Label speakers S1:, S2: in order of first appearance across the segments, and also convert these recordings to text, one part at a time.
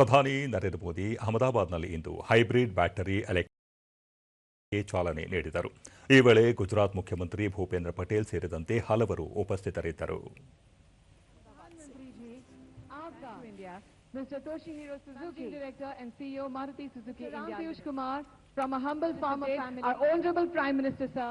S1: ಪ್ರಧಾನಿ ನರೇಂದ್ರ ಮೋದಿ ಅಹಮದಾಬಾದ್ನಲ್ಲಿ ಇಂದು hybrid battery electric ಚಾಲನೆ ನೀಡಿದರು ಈ ವೇಳೆ ಗುಜರಾತ್ ಮುಖ್ಯಮಂತ್ರಿ ಭೂಪೇಂದ್ರ ಪಟೇಲ್ ಸೇರಿದಂತೆ ಹಲವರು ಉಪಸ್ಥಿತರಿದ್ದರು.
S2: Mr. Toshihiro Suzuki, Director and CEO Maruti Suzuki India. Ram Piyush Kumar from a humble farmer family. Our Honorable Prime Minister, sir.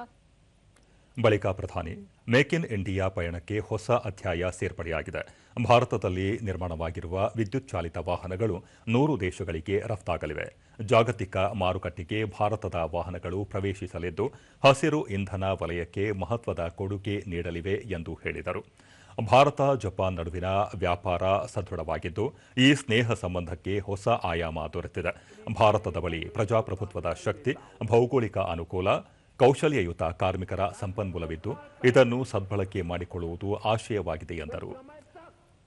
S1: ಬಳಿಕ ಪ್ರಧಾನಿ, ಮೇಕ್ ಇನ್ ಇಂಡಿಯಾ ಪಯಣಕ್ಕೆ ಹೊಸ ಅಧ್ಯಾಯ ಸೇರ್ಪಡೆಯಾಗಿದೆ. ಭಾರತದಲ್ಲಿ ನಿರ್ಮಾಣವಾಗಿರುವ ವಿದ್ಯುತ್ ಚಾಲಿತ ವಾಹನಗಳು ನೂರು ದೇಶಗಳಿಗೆ ರಫ್ತಾಗಲಿವೆ. ಜಾಗತಿಕ ಮಾರುಕಟ್ಟೆಗೆ ಭಾರತದ ವಾಹನಗಳು ಪ್ರವೇಶಿಸಲಿದ್ದು, ಹಸಿರು ಇಂಧನ ವಲಯಕ್ಕೆ ಮಹತ್ವದ ಕೊಡುಗೆ ನೀಡಲಿವೆ ಎಂದು ಹೇಳಿದರು. ಭಾರತ, ಜಪಾನ್ ನಡುವಿನ ವ್ಯಾಪಾರ ಸದೃಢವಾಗಿದ್ದು, ಈ ಸ್ನೇಹ ಸಂಬಂಧಕ್ಕೆ ಹೊಸ ಆಯಾಮ ದೊರೆತಿದೆ. ಭಾರತದ ಬಳಿ ಪ್ರಜಾಪ್ರಭುತ್ವದ ಶಕ್ತಿ, ಭೌಗೋಳಿಕ ಅನುಕೂಲ ಕೌಶಲ್ಯಯುತ ಕಾರ್ಮಿಕರ ಸಂಪನ್ಮೂಲವಿದ್ದು ಇದನ್ನು ಸದ್ಬಳಕೆ ಮಾಡಿಕೊಳ್ಳುವುದು ಆಶಯವಾಗಿದೆ ಎಂದರು.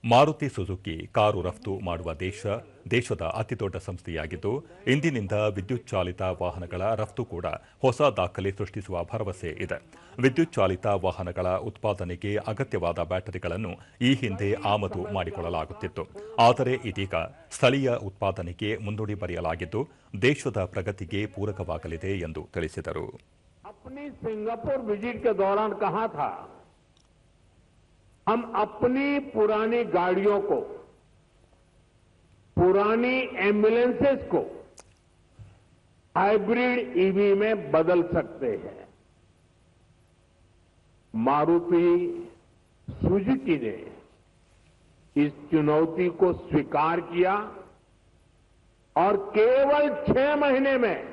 S1: ಮಾರುತಿ ಸುಜುಕಿ ಕಾರು ರಫ್ತು ಮಾಡುವ ದೇಶ ದೇಶದ ಅತಿದೊಡ್ಡ ಸಂಸ್ಥೆಯಾಗಿದ್ದು, ಇಂದಿನಿಂದ ವಿದ್ಯುತ್ ಚಾಲಿತ ವಾಹನಗಳ ರಫ್ತು ಕೂಡ ಹೊಸ ದಾಖಲೆ ಸೃಷ್ಟಿಸುವ ಭರವಸೆ ಇದೆ. ವಿದ್ಯುತ್ ಚಾಲಿತ ವಾಹನಗಳ ಉತ್ಪಾದನೆಗೆ ಅಗತ್ಯವಾದ ಬ್ಯಾಟರಿಗಳನ್ನು ಈ ಹಿಂದೆ ಆಮದು ಮಾಡಿಕೊಳ್ಳಲಾಗುತ್ತಿತ್ತು. ಆದರೆ ಇದೀಗ ಸ್ಥಳೀಯ ಉತ್ಪಾದನೆಗೆ ಮುನ್ನುಡಿ ಬರೆಯಲಾಗಿದ್ದು, ದೇಶದ ಪ್ರಗತಿಗೆ ಪೂರಕವಾಗಲಿದೆ ಎಂದು ತಿಳಿಸಿದರು.
S3: अपनी सिंगापुर विज़िट के दौरान कहा था, हम अपनी पुरानी गाड़ियों को, पुरानी एम्बुलेंसेस को हाइब्रिड ईवी में बदल सकते हैं। मारुति सुजुकी ने इस चुनौती को स्वीकार किया और केवल छह महीने में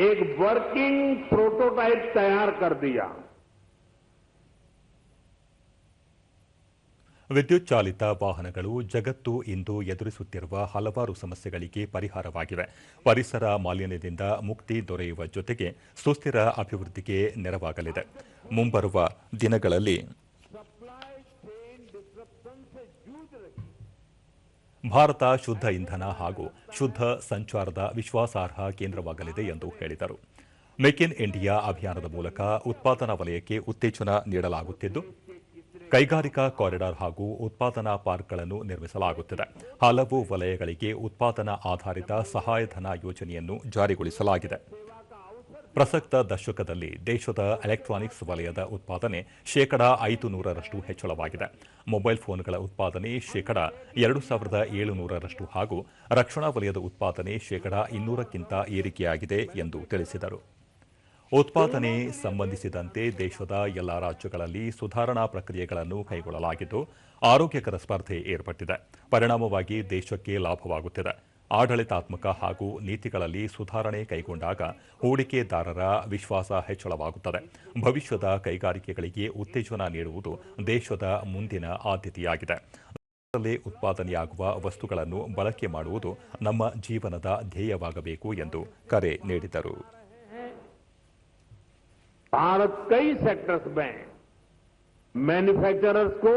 S3: एक वर्किंग प्रोटोटाइप तैयार कर दिया
S1: ವಿದ್ಯುತ್ ಚಾಲಿತ ವಾಹನಗಳು ಜಗತ್ತು ಇಂದು ಎದುರಿಸುತ್ತಿರುವ ಹಲವಾರು ಸಮಸ್ಯೆಗಳಿಗೆ ಪರಿಹಾರವಾಗಿವೆ ಪರಿಸರ ಮಾಲಿನ್ಯದಿಂದ ಮುಕ್ತಿ ದೊರೆಯುವ ಜೊತೆಗೆ ಸುಸ್ಥಿರ ಅಭಿವೃದ್ಧಿಗೆ ನೆರವಾಗಲಿದೆ ಮುಂಬರುವ ದಿನಗಳಲ್ಲಿ ಭಾರತ ಶುದ್ಧ ಇಂಧನ ಹಾಗೂ ಶುದ್ಧ ಸಂಚಾರದ ವಿಶ್ವಾಸಾರ್ಹ ಕೇಂದ್ರವಾಗಲಿದೆ ಎಂದು ಹೇಳಿದರು. ಮೇಕ್ ಇನ್ ಇಂಡಿಯಾ ಅಭಿಯಾನದ ಮೂಲಕ ಉತ್ಪಾದನಾ ವಲಯಕ್ಕೆ ಉತ್ತೇಜನ ನೀಡಲಾಗುತ್ತಿದ್ದು, ಕೈಗಾರಿಕಾ ಕಾರಿಡಾರ್ ಹಾಗೂ ಉತ್ಪಾದನಾ ಪಾರ್ಕ್ಗಳನ್ನು ನಿರ್ಮಿಸಲಾಗುತ್ತಿದೆ. ಹಲವು ವಲಯಗಳಿಗೆ ಉತ್ಪಾದನಾ ಆಧಾರಿತ ಸಹಾಯಧನ ಯೋಜನೆಯನ್ನು ಜಾರಿಗೊಳಿಸಲಾಗಿದೆ. ಪ್ರಸಕ್ತ ದಶಕದಲ್ಲಿ ದೇಶದ ಎಲೆಕ್ಟ್ರಾನಿಕ್ಸ್ ವಲಯದ ಉತ್ಪಾದನೆ ಶೇಕಡಾ ಐದು ನೂರರಷ್ಟು ಹೆಚ್ಚಳವಾಗಿದೆ. ಮೊಬೈಲ್ ಫೋನ್ಗಳ ಉತ್ಪಾದನೆ ಶೇಕಡಾ ಎರಡು ಸಾವಿರದ ಏಳುನೂರರಷ್ಟು ಹಾಗೂ ರಕ್ಷಣಾ ವಲಯದ ಉತ್ಪಾದನೆ ಶೇಕಡಾ ಇನ್ನೂರಕ್ಕಿಂತ ಏರಿಕೆಯಾಗಿದೆ ಎಂದು ತಿಳಿಸಿದರು. ಉತ್ಪಾದನೆ ಸಂಬಂಧಿಸಿದಂತೆ ದೇಶದ ಎಲ್ಲ ರಾಜ್ಯಗಳಲ್ಲಿ ಸುಧಾರಣಾ ಪ್ರಕ್ರಿಯೆಗಳನ್ನು ಕೈಗೊಳ್ಳಲಾಗಿದ್ದು, ಆರೋಗ್ಯಕರ ಸ್ಪರ್ಧೆ ಏರ್ಪಟ್ಟಿದೆ. ಪರಿಣಾಮವಾಗಿ ದೇಶಕ್ಕೆ ಲಾಭವಾಗುತ್ತಿದೆ. ಆಡಳಿತಾತ್ಮಕ ಹಾಗೂ ನೀತಿಗಳಲ್ಲಿ ಸುಧಾರಣೆ ಕೈಗೊಂಡಾಗ ಹೂಡಿಕೆದಾರರ ವಿಶ್ವಾಸ ಹೆಚ್ಚಳವಾಗುತ್ತದೆ ಭವಿಷ್ಯದ ಕೈಗಾರಿಕೆಗಳಿಗೆ ಉತ್ತೇಜನ ನೀಡುವುದು ದೇಶದ ಮುಂದಿನ ಆದ್ಯತೆಯಾಗಿದೆ ದೇಶದಲ್ಲೇ ಉತ್ಪಾದನೆಯಾಗುವ ವಸ್ತುಗಳನ್ನು ಬಳಕೆ ಮಾಡುವುದು ನಮ್ಮ ಜೀವನದ ಧ್ಯೇಯವಾಗಬೇಕು ಎಂದು ಕರೆ ನೀಡಿದರು
S3: भारत कई सेक्टर्स में मैन्युफैक्चरर्स को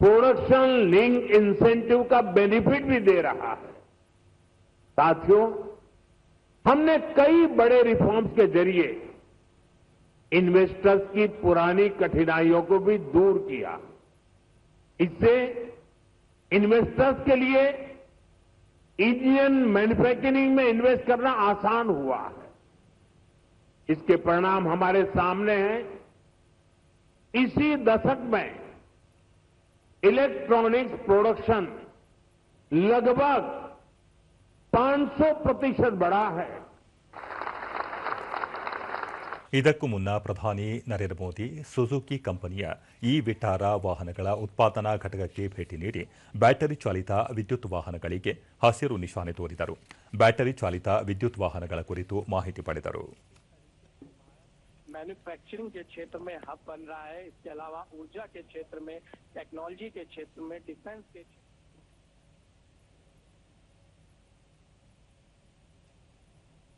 S3: प्रोडक्शन लिंक इंसेंटिव का बेनिफिट भी दे रहा है। साथियों, हमने कई बड़े रिफॉर्म्स के ज़रिए इन्वेस्टर्स की पुरानी कठिनाइयों को भी दूर किया। इससे इन्वेस्टर्स के लिए इंडियन मैन्युफैक्चरिंग में इन्वेस्ट करना आसान हुआ है। इसके परिणाम हमारे सामने हैं। इसी दशक में इलेक्ट्रॉनिक्स प्रोडक्शन लगभग 500 प्रतिशत बढ़ा है
S1: ಇದಕ್ಕೂ ಮುನ್ನ ಪ್ರಧಾನಿ ನರೇಂದ್ರ ಮೋದಿ ಸುಜುಕಿ ಕಂಪನಿಯ ಇ ವಿಟಾರ ವಾಹನಗಳ ಉತ್ಪಾದನಾ ಘಟಕಕ್ಕೆ ಭೇಟಿ ನೀಡಿ ಬ್ಯಾಟರಿ ಚಾಲಿತ ವಿದ್ಯುತ್ ವಾಹನಗಳಿಗೆ ಹಸಿರು ನಿಶಾನೆ ತೋರಿದರು ಬ್ಯಾಟರಿ ಚಾಲಿತ ವಿದ್ಯುತ್ ವಾಹನಗಳ ಕುರಿತು ಮಾಹಿತಿ ಪಡೆದರು
S4: मैन्युफैक्चरिंग के क्षेत्र में हब बन रहा है। इसके अलावा ऊर्जा के क्षेत्र में टेक्नोलॉजी के क्षेत्र में डिफेंस के क्षेत्र